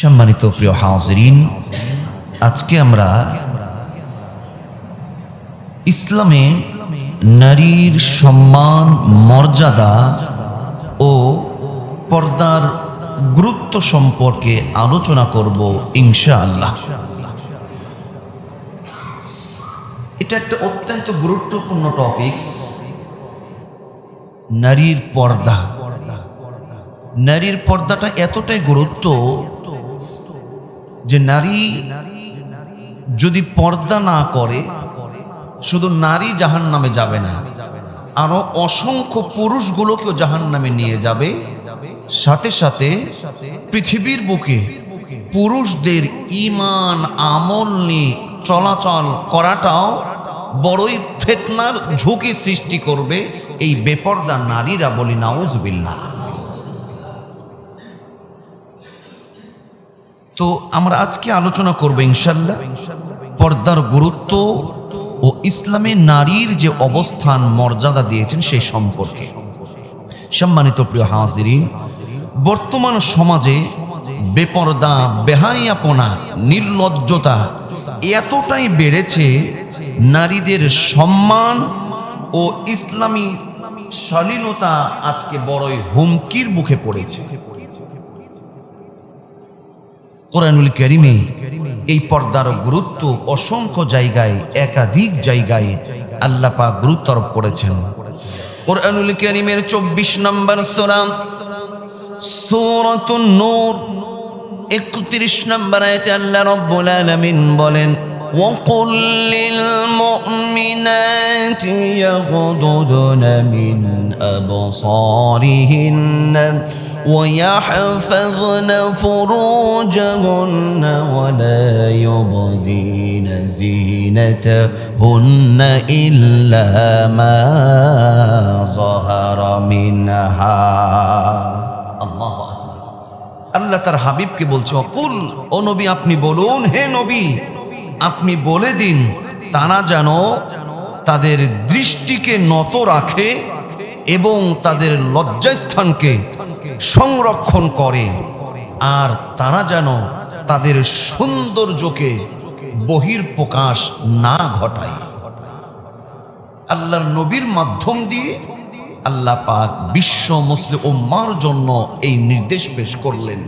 সম্মানিত প্রিয় হাজরিন, আজকে আমরা ইসলামে নারীর সম্মান, মর্যাদা ও পর্দার গুরুত্ব সম্পর্কে আলোচনা করব ইনশাআল্লাহ। এটা একটা অত্যন্ত গুরুত্বপূর্ণ টপিকস, নারীর পর্দা। নারীর পর্দাটা এতটাই গুরুত্ব যে নারী যদি পর্দা না করে, শুধু নারী জাহান নামে যাবে না, আরও অসংখ্য পুরুষগুলোকেও জাহান নামে নিয়ে যাবে। সাথে সাথে পৃথিবীর বুকে পুরুষদের ইমান আমল নিয়ে চলাচল করাটাও বড়ই ফেতনার ঝুঁকি সৃষ্টি করবে এই বেপর্দা নারীরা বলি নাউজবিল্লাহ। তো আমরা আজকে আলোচনা করব ইনশাল্লাহ পর্দার গুরুত্ব ও ইসলামে নারীর যে অবস্থান, মর্যাদা দিয়েছেন সেই সম্পর্কে। সম্মানিত প্রিয় হাজিরিন, বর্তমান সমাজে বেপর্দা বেহাইয়াপনা নির্লজ্জতা এতটাই বেড়েছে নারীদের সম্মান ও ইসলামী শালীনতা আজকে বড়ই হুমকির মুখে পড়েছে। কোরআনুল করিমে এই পর্দার গুরুত্ব অসংখ্য জায়গায় একাধিক জায়গায় আল্লাহ পাক গুরুত্ব আরোপ করেছেন কোরআনুল করিমের চব্বিশ নম্বর সোরাম সূরাতুন নূর একত্রিশ নম্বর আয়াতে আল্লাহ রব্বুল আলামিন বলেন وقل للمؤمنات يغضضن من أبصارهن ويحفظن فروجهن ولا يبدين زينتهن إلا ما ظهر منها الله أكبر আল্লাহ তার হাবিবকে বলছে অকুল ও নবী আপনি বলুন হে নবী আপনি বলে দিন তারা যেন তাদের দৃষ্টিকে নত রাখে এবং তাদের লজ্জাস্থানকে সংরক্ষণ করে। আর তারা যেন তাদের সৌন্দর্যকে বহির্প্রকাশ না ঘটায়। আল্লাহর নবীর মাধ্যম দিয়ে আল্লাহ পাক বিশ্ব মুসলিম উম্মার জন্য এই নির্দেশ পেশ করলেন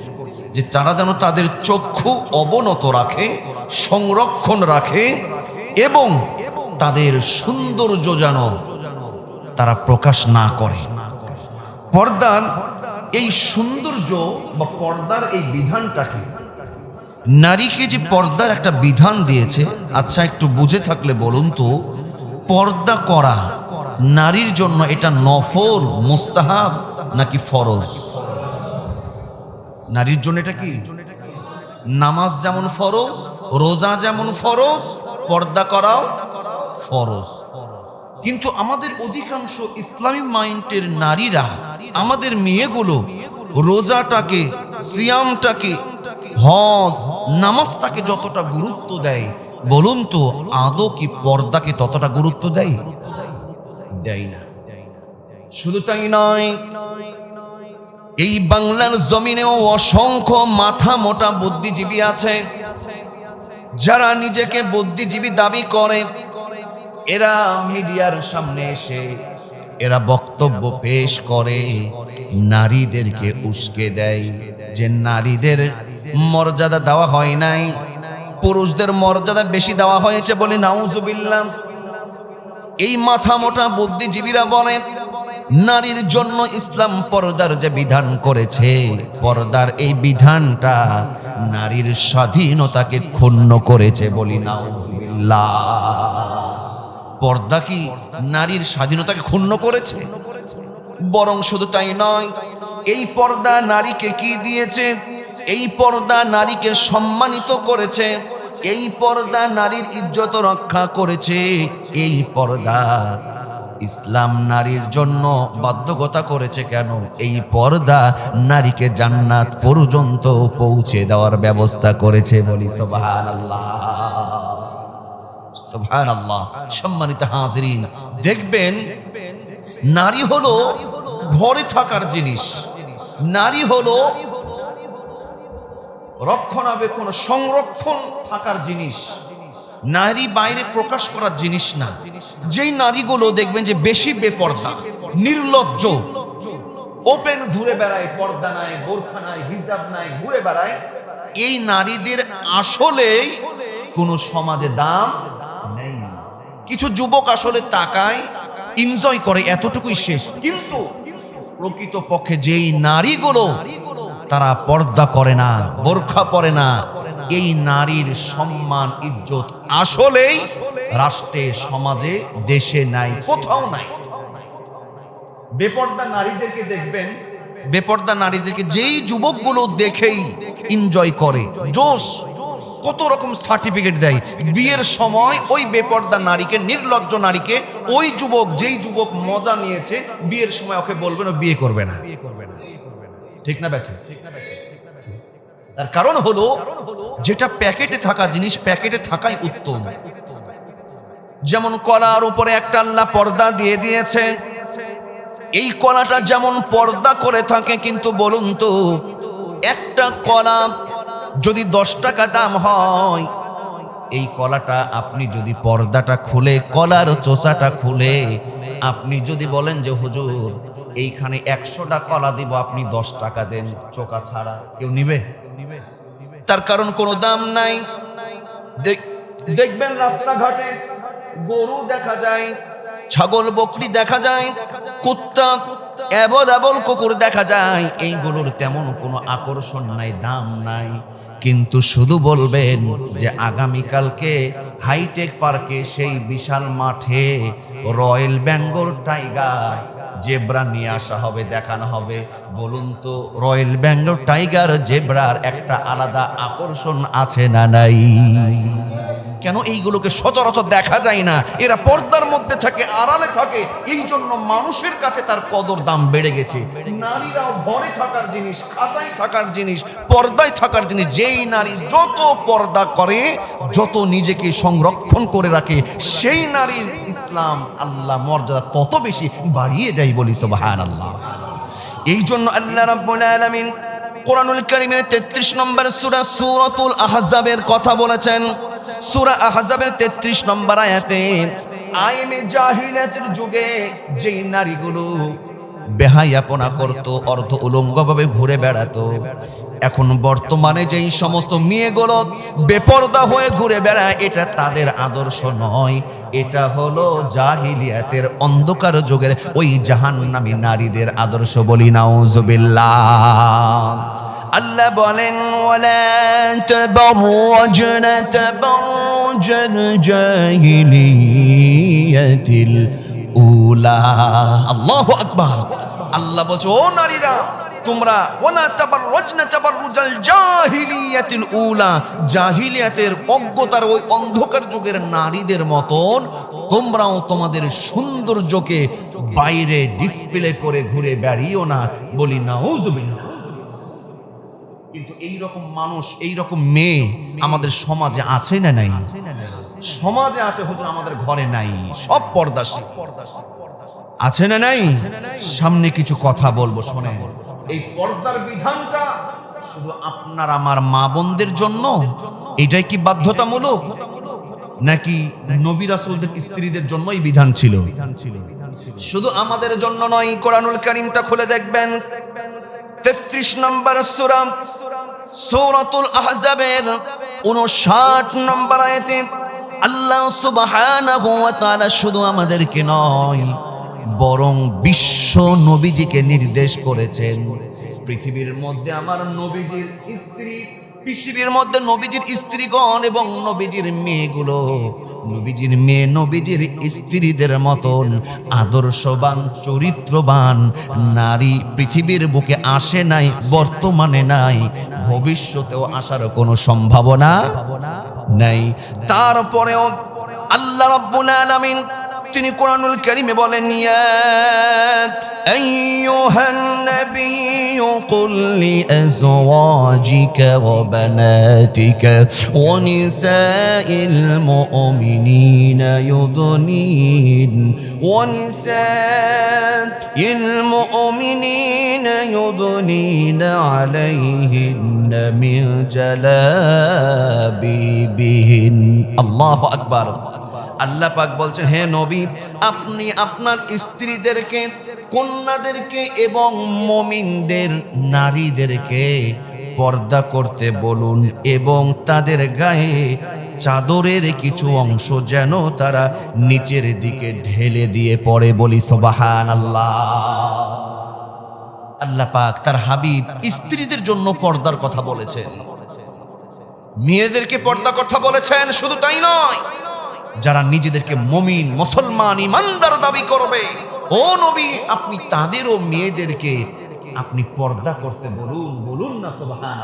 যে তারা যেন তাদের চক্ষু অবনত রাখে, সংরক্ষণ রাখে এবং তাদের সৌন্দর্য যেন তারা প্রকাশ না করে। পর্দার এই সৌন্দর্য বা পর্দার এই বিধানটাকে নারীকে যে পর্দার একটা বিধান দিয়েছে আচ্ছা একটু বুঝে থাকলে বলুন তো, পর্দা করা নারীর জন্য এটা নফল, মুস্তাহাব নাকি ফরজ? নারীর জন্য এটা কি? নামাজ যেমন ফরজ, রোজা যেমন ফরজ, পর্দা করাও ফরজ। কিন্তু আমাদের অধিকাংশ ইসলামী মাইন্ডের নারীরা, আমাদের মেয়েগুলো রোজাটাকে, সিয়ামটাকে, হজ, নামাজটাকে যতটা গুরুত্ব দেয়, বলুন তো আদৌ কি পর্দাকে ততটা গুরুত্ব দেয়? দেয় না। শুধু তাই নয়, এই বাংলার জমিনেও অসংখ্য মাথা মোটা বুদ্ধিজীবী আছে, যারা নিজেকে বুদ্ধিজীবী দাবি করে এরা মিডিয়ার সামনে এসে এরা বক্তব্য পেশ করে, নারীদেরকে উস্কে দেয়। যে নারীদের মর্যাদা দেওয়া হয় নাই, পুরুষদের মর্যাদা বেশি দেওয়া হয়েছে বলে নাউজুবিল্লাহ। এই মাথা মোটা বুদ্ধিজীবীরা বলে, নারীর জন্য ইসলাম পর্দার যে বিধান করেছে, পর্দার এই বিধানটা নারীর স্বাধীনতাকে ক্ষুণ্ণ করেছে বলি নাউজুবিল্লাহ। পর্দা কি নারীর স্বাধীনতাকে ক্ষুণ্ণ করেছে? বরং শুধু তাই নয়, এই পর্দা নারীকে কি দিয়েছে? এই পর্দা নারীকে সম্মানিত করেছে, এই পর্দা নারীর ইজ্জত রক্ষা করেছে, এই পর্দা ইসলাম নারীর জন্য বাধ্যকতা করেছে কেন? এই পর্দা নারীকে জান্নাত পর্যন্ত পৌঁছে দেওয়ার ব্যবস্থা করেছে বলি, সুবহানাল্লাহ। সম্মানিত হাজরিন, দেখবেন নারী হলো ঘরে থাকার জিনিস। নারী হলো রক্ষণাবেক্ষণ, সংরক্ষণ থাকার জিনিস। নারী বাইরে প্রকাশ করার জিনিস না। যেই নারীগুলো দেখবেন যে বেশি বেপর্দা, নির্লজ্জ, ওপেন ঘুরে বেড়ায়, পর্দা নাই, বোরখা নাই, হিজাব নাই, ঘুরে বেড়ায়, এই নারীদের আসলেই কোনো সমাজে দাম কিছু যুবক আসলে তাকায় এনজয় করে এতটুকুই শেষ। কিন্তু প্রকৃত পক্ষে যেই নারীগুলো, তারা পর্দা করে না, বোরখা পরে না। এই নারীর সম্মান, ইজ্জত আসলেই রাষ্ট্রে, সমাজে, দেশে নাই, কোথাও নাই। বেপর্দা নারীদেরকে দেখবেন, বেপর্দা নারীদেরকে যেই যুবকগুলো দেখেই এনজয় করে, জোশ। কত রকম সার্টিফিকেট দেয়? বিয়ের সময় ওই বেপর্দা নারীকে, নির্লজ্জ নারীকে, ওই যুবক, যেই যুবক মজা নিয়েছে, বিয়ের সময় ওকে বলবেন ও বিয়ে করবে না। ঠিক না ব্যাঠে? তার কারণ হলো, যেটা প্যাকেটে থাকা জিনিস, প্যাকেটে থাকাই উত্তম। যেমন কলার উপরে একটা আল্লাহ পর্দা দিয়ে দিয়েছে। এই কলাটা যেমন পর্দা করে থাকে, কিন্তু বলুন তো, একটা কলা যদি দশ টাকা দাম হয়, এই কলাটা আপনি যদি পর্দাটা খুলে, কলার চোষাটা খুলে, আপনি যদি বলেন যে, হুজুর, এইখানে একশোটা কলা দিব, আপনি দশ টাকা দেন। চোকা ছাড়া কেউ নিবে? তার কারণ কোনো দাম নাই। দেখ- দেখবেন রাস্তাঘাটে গরু দেখা যায়, ছাগল, বকরি দেখা যায়, কুত্তা এবল এবল কুকুর দেখা যায়। এইগুলোর তেমন কোনো আকর্ষণ নাই, দাম নাই। কিন্তু শুধু বলবেন যে আগামীকালকে হাইটেক পার্কে সেই বিশাল মাঠে রয়্যাল বেঙ্গল টাইগার জেব্রা নিয়ে আসা হবে, দেখানো হবে। বলুন তো, রয়্যাল বেঙ্গল টাইগার জেব্রার একটা আলাদা আকর্ষণ আছে না নাই? কেন এইগুলোকে সচরাচর দেখা যায় না? এরা পর্দার মধ্যে থাকে, আড়ালে থাকে। এই জন্য মানুষের কাছে তার কদর দাম বেড়ে গেছে। নারীরাও ঘরে থাকার জিনিস, খাঁচায় থাকার জিনিস, পর্দায় থাকার জিনিস, যেই নারী যত পর্দা করে, যত নিজেকে সংরক্ষণ করে রাখে, সেই নারীর ইসলাম আল্লাহ মর্যাদা তত বেশি বাড়িয়ে দেয় বলি সুবহান আল্লাহ এই জন্য আল্লাহ আলামিন কোরআনুল কারীমের 33 নম্বর সূরা সূরাতুল আহজাবের কথা বলেছেন সূরা আহজাবের 33 নম্বর আয়াতে, আইমে জাহিলিয়াতের যুগে যেই নারীগুলো বেহায়াপনা করত, অর্ধ উলঙ্গভাবে ঘুরে বেড়াতো, এখন বর্তমানে যেই সমস্ত মেয়েগুলো বেপর্দা হয়ে ঘুরে বেড়ায়, এটা তাদের আদর্শ নয়। এটা হলো জাহিলিয়াতের অন্ধকার যুগের ওই জাহান্নামী নারীদের আদর্শ বলি নাউজুবিল্লাহ। আল্লাহ বলেন তাবাররাজাল জাহিলিয়াতিল উলা। আল্লাহু বলছে, ও নারীরা, তোমরা ওনা তাবাররাজনা তাবাররুজাল জাহিলিয়াতিল উলা। জাহিলিয়াতের অজ্ঞতার ওই অন্ধকার যুগের নারীদের মতন তোমরাও তোমাদের সৌন্দর্যকে বাইরে ডিসপ্লে করে ঘুরে বেড়িও না। বলি, নাউজুবিল্লাহ। কিন্তু এই রকম মানুষ, এই রকম মেয়ে আমাদের সমাজে আছে না নাই? সমাজে আছে, হুজুর, আমাদের ঘরে নাই। সব পর্দাসী আছে না নাই? সামনে কিছু কথা বলব, শোনেন। এই পর্দার বিধানটা শুধু আপনার, আমার মা বোনদের জন্য? এটাই কি বাধ্যতামূলক? নাকি নবী রাসূলদের স্ত্রীদের জন্য এই বিধান ছিল? শুধু আমাদের জন্য নয়, কোরআনুল কারীমটা খুলে দেখবেন। তেত্রিশ নম্বর সূরা সূরাতুল আহজাবের 59 নম্বর আয়তে আল্লাহ তাআলা শুধু আমাদেরকে নয়, বরং বিশ্ব নবীজিকে নির্দেশ করেছেন। পৃথিবীর মধ্যে আমার নবীজির স্ত্রী, পৃথিবীর মধ্যে নবীজির স্ত্রীগণ এবং নবীজির মেয়েগুলো নবীজির মেয়ে, নবীজির স্ত্রীদের মতন আদর্শবান, চরিত্রবান নারী পৃথিবীর বুকে আসে নাই, বর্তমানে নাই, ভবিষ্যতেও আসার কোনো সম্ভাবনা নাই। তারপরেও আল্লাহ রাব্বুল আলামিন তিনি কোরআনুল কারিমে বলেন, ইয়া আইয়ুহান নাবিয়্যু কুল লিআজওয়াজিকা ওয়া বানাতিকা ওয়া নিসাইল মুমিনিনা ইউদনিন ওয়া নিসাইল মুমিনিনা আল্লাহু পাক বলছেন, হে নবী, আপনি আপনার স্ত্রীদেরকে, কন্যাদেরকে এবং মমিনদের নারীদেরকে পর্দা করতে বলুন এবং তাদের গায়ে চাদরের কিছু অংশ যেন তারা নিচের দিকে ঢেলে দিয়ে পড়ে বলি সোবাহান আল্লাহ আল্লাহ পাক তার হাবিব স্ত্রীদের জন্য পর্দার কথা বলেছেন। মেয়েদেরকে পর্দা কথা বলেছেন, শুধু তাই নয় যারা নিজেদেরকে মমিন, মুসলমান, ইমানদার দাবি করবে। ও নবী, আপনি তাদেরও মেয়েদেরকে আপনি পর্দা করতে বলুন বলুন না সুবহান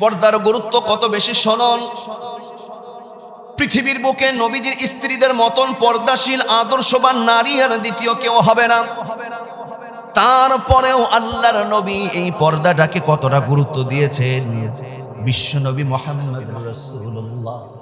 পর্দার গুরুত্ব কত বেশি শোনন পৃথিবীর বুকে নবীজির স্ত্রীদের মতন পর্দাশীল, আদর্শবান নারী আর দ্বিতীয় কেউ হবে না। তারপরেও আল্লাহর নবী এই পর্দাটাকে কতটা গুরুত্ব দিয়েছেন? বিশ্ব নবী মোহাম্মদ রসুল্লাহ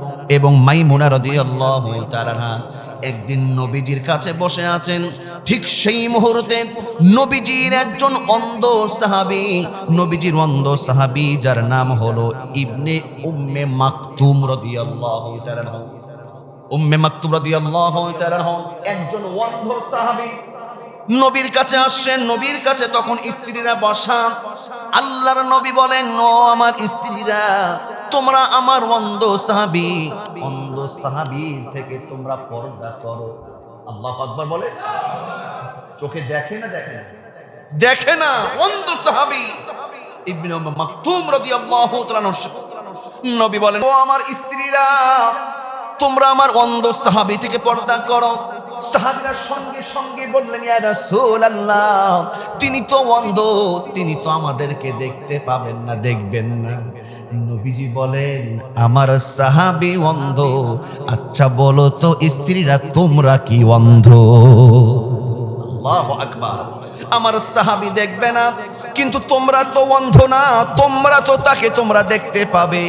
এবং মাইমুনা রাদিয়াল্লাহু তাআলা একদিন নবীজির কাছে বসে আছেন। ঠিক সেই মুহূর্তে নবীজির একজন অন্ধ সাহাবী, নবীজির অন্ধ সাহাবী যার নাম হলো ইবনে উম্মে মাকতুম রাদিয়াল্লাহু তাআলা উম্মে মাকতুম রাদিয়াল্লাহু তাআলা একজন অন্ধ সাহাবী। নবীর কাছে আসছেন, নবীর কাছে তখন স্ত্রীরা বসা। আল্লাহর নবী বলেন, ও আমার স্ত্রীরা, তোমরা আমার অন্ধ সাহাবি, অন্ধ সাহাবির থেকে তোমরা পর্দা করো। আল্লাহ আকবার বলে। চোখে দেখে না দেখে না? দেখে না, অন্ধ সাহাবি। ইবনে মাকতুম রাদিয়াল্লাহু তাআলা নবী বলেন, ও আমার স্ত্রীরা তোমরা আমার অন্ধ সাহাবি থেকে পর্দা করো। সাহাবিরা সঙ্গে সঙ্গে বললেন, ইয়া রাসূলুল্লাহ, তিনি তো অন্ধ, তিনি তো আমাদেরকে দেখতে পাবেন না, দেখবেন না। নবীজি বলেন, আমার সাহাবি অন্ধ। আচ্ছা বলো তো, স্ত্রীরা তোমরা কি অন্ধ? আল্লাহু আকবার। আমার সাহাবি দেখবে না, কিন্তু তোমরা তো অন্ধ না, তোমরা তো তাকে তোমরা দেখতে পাবে।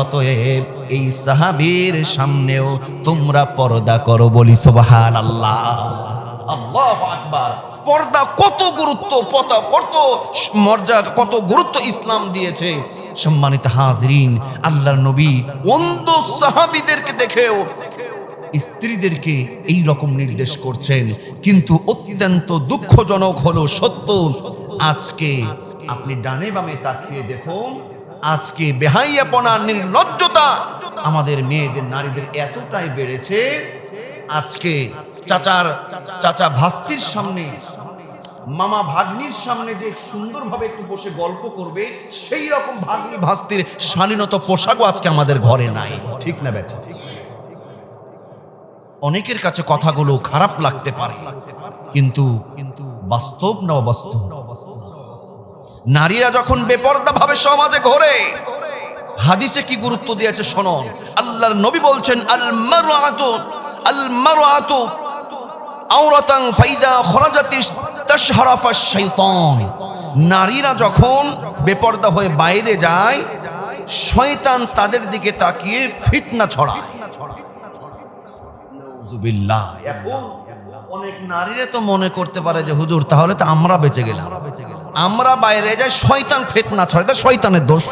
অতএব এই সাহাবীর সামনেও তোমরা পর্দা করো বলি সুবহান আল্লাহ আল্লাহ আকবার। পর্দা কত গুরুত্ব, পতা কত মর্যাদা, কত গুরুত্ব ইসলাম দিয়েছে। সম্মানিত হাজরিন, আল্লাহর নবী অন্ধ সাহাবীদেরকে দেখেও স্ত্রীদেরকে এই রকম নির্দেশ করছেন। কিন্তু অত্যন্ত দুঃখজনক হলো সত্য, আজকে আপনি ডানে বামে তাকিয়ে দেখুন, আজকে বেহাইয়াপনা, নির্লজ্জতা আমাদের মেয়েদের, নারীদের এতটাই বেড়েছে, আজকে চাচার, চাচা ভাস্তির সামনে, মামা ভাগ্নির সামনে যে সুন্দরভাবে একটু বসে গল্প করবে, সেই রকম ভাগ্নি ভাস্তির শালীনত পোশাকও আজকে আমাদের ঘরে নাই। ঠিক না ব্যাটা অনেকের কাছে কথাগুলো খারাপ লাগতে পারে, কিন্তু কিন্তু বাস্তব না অবাস্তব? নারীরা যখন বেপর্দা ভাবে সমাজে ঘোরে হাদিসে কি গুরুত্ব দিয়েছে শোনো। আল্লাহর নবী বলছেন আল মারআতু আল মারআতু আওরাতান ফাইদা খরাজাতিস তাশহারাফা শাইতান নারীরা যখন বেপর্দা হয়ে বাইরে যায়, শয়তান তাদের দিকে তাকিয়ে ফিতনা ছড়ায়। এখন অনেক নারীরা তো মনে করতে পারে যে, হুজুর, তাহলে তো আমরা বেঁচে গেলাম। আমরা বাইরে যাই, শয়তান ফেতনা ছড়ে তা শয়তানের দোষ।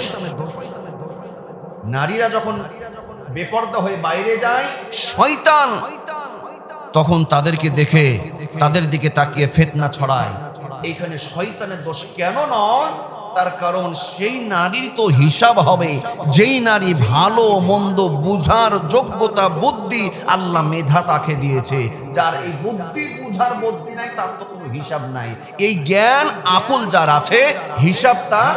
নারীরা যখন বেপর্দা হয়ে বাইরে যায়, শয়তান তখন তাদেরকে দেখে, তাদের দিকে তাকিয়ে ফেতনা ছড়ায়। এইখানে শয়তানের দোষ কেন নয়? তার কারণ সেই নারীর তো হিসাব হবে। যেই নারী ভালো, মন্দ, বুঝার, যোগ্যতা, বুদ্ধি আল্লাহ মেধা তাকে দিয়েছে। যার এই বুদ্ধি, বুঝার, বুদ্ধি নাই, তার তো কোনো হিসাব নাই। এই জ্ঞান, আকুল যার আছে, হিসাব তার